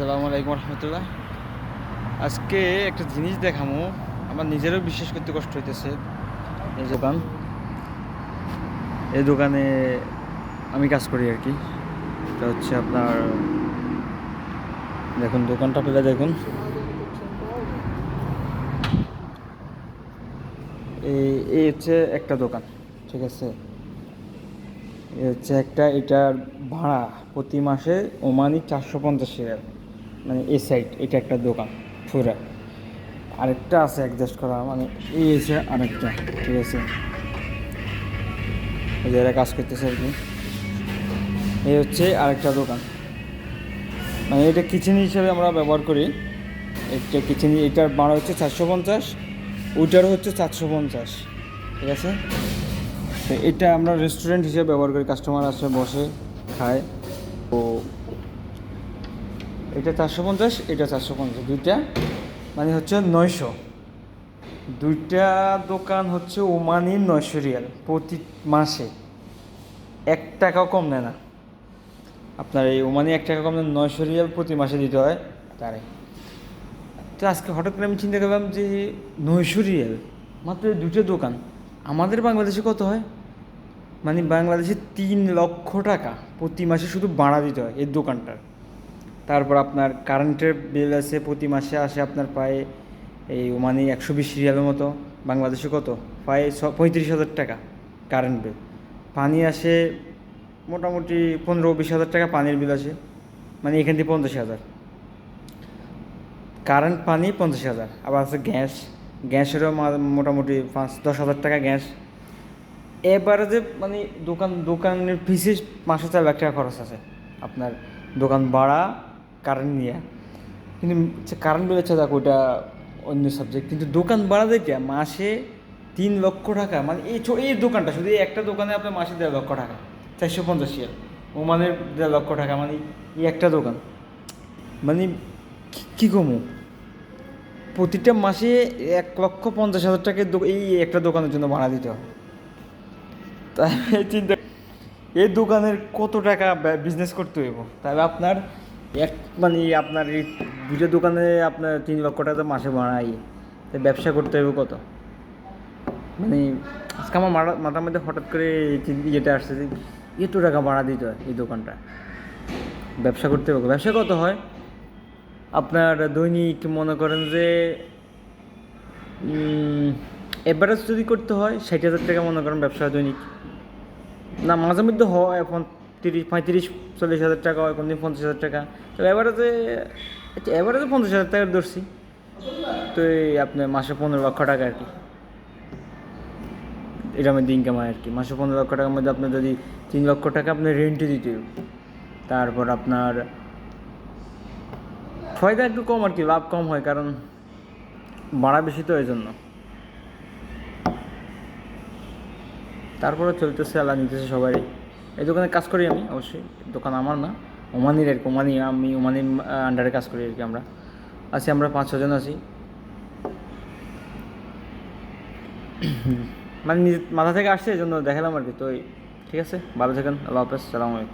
আসসালামু আলাইকুম রহমতুল্লাহ। আজকে একটা জিনিস দেখামো। আমার নিজেরও বিশ্বাস করতে কষ্ট হইতেছে। এই দোকান এই দোকানে আমি কাজ করি আর কি। এটা হচ্ছে আপনার, দেখুন দোকানটা পেলে দেখুন। এই এই হচ্ছে একটা দোকান, ঠিক আছে? এ হচ্ছে একটা এটার ভাড়া প্রতি মাসে ওমানি চারশো পঞ্চাশ রিয়াল। মানে এই সাইড এটা একটা দোকান পুরা আরেকটা আছে অ্যাডজাস্ট করা মানে এই হচ্ছে আরেকটা, ঠিক আছে? এই যে এরা কাজ করতেছে আর কি। এই হচ্ছে আরেকটা দোকান। মানে এটা কিচেন হিসেবে আমরা ব্যবহার করি। এটা কিচেন এটার ভাড়া হচ্ছে চারশো পঞ্চাশ ওইটার হচ্ছে চারশো পঞ্চাশ, ঠিক আছে? তো এটা আমরা রেস্টুরেন্ট হিসেবে ব্যবহার করি। কাস্টমার আসে, বসে, খায়। তো এটা চারশো পঞ্চাশ, এটা চারশো পঞ্চাশ, দুইটা। মানে হচ্ছে নয়শো। দুইটা দোকান হচ্ছে ওমানি নয়শো রিয়াল প্রতি মাসে। এক টাকাও কম নেয় না। আপনার এই ওমানি এক টাকা কম নেয়, নয়শো রিয়াল প্রতি মাসে দিতে হয় তারাই তো আজকে হঠাৎ করে আমি চিন্তা করলাম যে নয়শো রিয়াল, মাত্র দুটো দোকান, আমাদের বাংলাদেশে কত হয়? মানে বাংলাদেশে তিন লক্ষ টাকা প্রতি মাসে শুধু ভাড়া দিতে হয় এই দোকানটার। তারপর আপনার কারেন্টের বিল আছে, প্রতি মাসে আসে আপনার প্রায় এই মানে একশো বিশ রিয়ালের মতো। বাংলাদেশে কত? প্রায় ছ, পঁয়ত্রিশ হাজার টাকা কারেন্ট বিল পানি আসে মোটামুটি পনেরো বিশ হাজার টাকা পানির বিল আসে। মানে এখান থেকে পঞ্চাশ হাজার। কারেন্ট পানি পঞ্চাশ হাজার। আবার আছে গ্যাস। গ্যাসেরও মোটামুটি পাঁচ, দশ হাজার টাকা গ্যাস। এবারে যে মানে দোকান, দোকানের ফিসে মাসে চার লাখ টাকা খরচ আছে। আপনার দোকান ভাড়া কারেন্ট নিয়ে। কিন্তু কারেন্ট বিল হচ্ছে, দেখ ওইটা অন্য সাবজেক্ট কিন্তু দোকান ভাড়া দেখে মাসে তিন লক্ষ টাকা মানে এই এই দোকানটা, শুধু এই একটা দোকানে আপনার মাসে দেড় লক্ষ টাকা, চারশো পঞ্চাশ ইয়ার ওমানের দেড় লক্ষ টাকা মানে এই একটা দোকান। মানে কি- কমু? প্রতিটা মাসে এক লক্ষ পঞ্চাশ হাজার টাকা এই একটা দোকানের জন্য ভাড়া দিতে হয়। তাই চিন্তা এই দোকানের কত টাকা বিজনেস করতে হইব? তাহলে আপনার এক মানে আপনার এই দুটো দোকানে আপনার তিন লক্ষ টাকা মাসে ভাড়াই তো ব্যবসা করতে হইব কত? মানে আজকে আমার মাথা মাথার মধ্যে হঠাৎ করে যেটা আসছে যে এত টাকা ভাড়া দিতে হয় এই দোকানটা। ব্যবসা করতে হবে ব্যবসা কত হয়? আপনার দৈনিক মনে করেন যে এভারেজ যদি করতে হয় ষাট হাজার টাকা মনে করেন ব্যবসা দৈনিক। না, মাঝে মধ্যে হয় এখন তিরিশ, পঁয়ত্রিশ, চল্লিশ হাজার টাকা হয়, কোনদিন পঞ্চাশ হাজার টাকা। তো আচ্ছা এভারেজে পঞ্চাশ হাজার টাকার ধরছি। তো এই আপনার মাসে পনেরো লক্ষ টাকা আর কি। এটা মধ্যে ইনকাম হয় আর কি। মাসে পনেরো লক্ষ টাকার মধ্যে আপনার যদি তিন লক্ষ টাকা আপনার রেন্টে দিতে তারপর আপনার ফয়দা একটু কম আর কি, লাভ কম হয়, কারণ ভাড়া বেশি তো এই জন্য তারপরে চলতেছে, আল্লাহ নিতেছে সবাই এই দোকানে কাজ করি আমি, অবশ্যই। দোকান আমার না, ওমানির আর কি, ওমানি, আমি ওমানির আন্ডারে কাজ করি আর কি আমরা। আছি আমরা পাঁচ ছজন আছি। মানে নিজের মাথা থেকে আসছে, এই জন্য দেখালাম আর কি। তো ঠিক আছে, ভালো থাকেন, আল্লাহ হাফেজ, সালাম আলাইকুম।